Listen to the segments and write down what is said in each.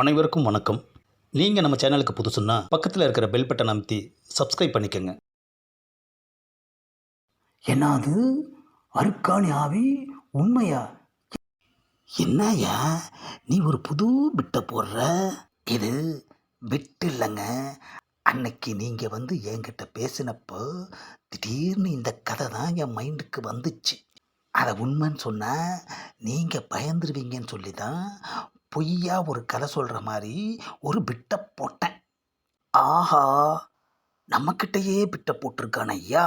அனைவருக்கும் வணக்கம். நீங்கள் நம்ம சேனலுக்கு புதுசுன்னா பக்கத்தில் இருக்கிற பெல் பட்டனை அமைத்தி சப்ஸ்கிரைப் பண்ணிக்கோங்க. என்னது அருக்காணி ஆவி? உண்மையா? என்னய்யா? நீ ஒரு புது பிட்டை போடுற? இது பிட்டு இல்லைங்க. அன்னைக்கு நீங்கள் வந்து என்கிட்ட பேசினப்போ திடீர்னு இந்த கதை தான் என் மைண்டுக்கு வந்துச்சு. அதை உண்மைன்னு சொன்னால் நீங்கள் பயந்துருவீங்கன்னு சொல்லி தான் பொய்யா ஒரு கதை சொல்கிற மாதிரி ஒரு பிட்டை போட்டேன். ஆஹா நம்மக்கிட்டேயே பிட்டை போட்டிருக்கான ஐயா.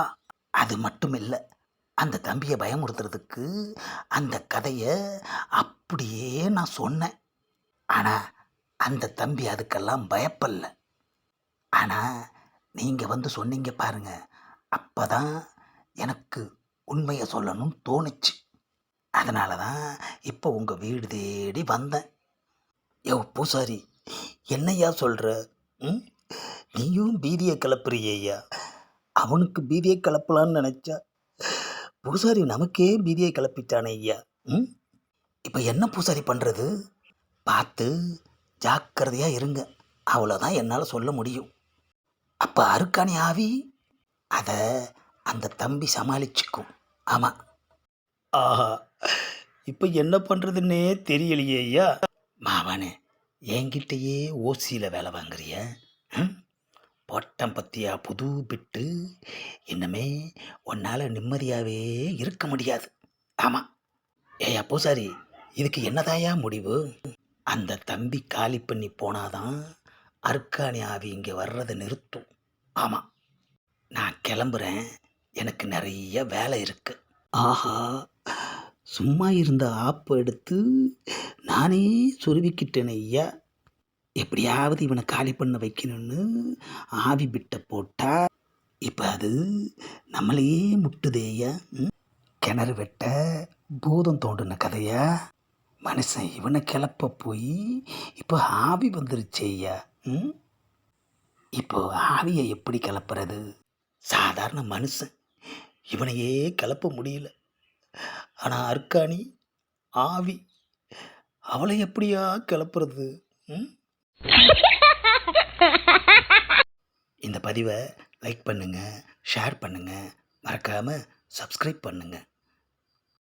அது மட்டும் இல்லை அந்த தம்பியை பயமுறுத்துறதுக்கு அந்த கதையை அப்படியே நான் சொன்னேன். ஆனால் அந்த தம்பி அதுக்கெல்லாம் பயப்படல ஆனால் நீங்கள் வந்து சொன்னீங்க பாருங்க அப்போ தான் எனக்கு உண்மையை சொல்லணும்னு தோணுச்சு. அதனால தான் இப்போ உங்கள் வீடு தேடி வந்தேன். யோ பூசாரி என்னையா சொல்கிற ம்? நீயும் பீதியை கிளப்புறியா அவனுக்கு பீதியை கிளப்பலான்னு நினச்சா? பூசாரி நமக்கே பீதியை கிளப்பிட்டானே ஐயா. ம்? இப்போ என்ன பூசாரி பண்ணுறது பார்த்து ஜாக்கிரதையாக இருங்க. அவ்வளோதான் என்னால் சொல்ல முடியும். அப்போ அருக்காணி ஆவி அதை அந்த தம்பி சமாளிச்சுக்கும். ஆமாம் ஆஹா. இப்போ என்ன பண்ணுறதுன்னே தெரியலையே ஐயா. மாவானே என்கிட்டயே ஓசியில் வேலை வாங்குறிய? பட்டம் போட்டம் புது பிட்டு? இன்னமே உன்னால் நிம்மதியாகவே இருக்க முடியாது. ஆமாம் ஏயா பூசாரி இதுக்கு என்னதாயா முடிவு? அந்த தம்பி காலி பண்ணி போனாதான் அர்க்காணி ஆவி இங்கே வர்றதை நிறுத்தும். ஆமாம் நான் கிளம்புறேன். எனக்கு நிறைய வேலை இருக்குது ஆஹா சும்மா இருந்த ஆப்பை எடுத்து நானே சொருவிக்கிட்டேன் ஐயா. எப்படியாவது இவனை காலி பண்ண வைக்கணும்னு ஆவி பிட்ட போட்டா இப்போ அது நம்மளையே முட்டுதேயா கிணறு வெட்ட பூதம் தோண்டின கதையா? மனுஷன் இவனை கிளப்ப போய் இப்போ ஆவி வந்துருச்சேயா ம்? இப்போ ஆவியை எப்படி கிளப்புறது? சாதாரண மனுஷன் இவனையே கிளப்ப முடியல. ஆனால் அர்க்காணி ஆவி அவளை எப்படியா கிளப்புறது ம்? இந்த பதிவை லைக் பண்ணுங்கள் ஷேர் பண்ணுங்கள் மறக்காமல் சப்ஸ்கிரைப் பண்ணுங்கள்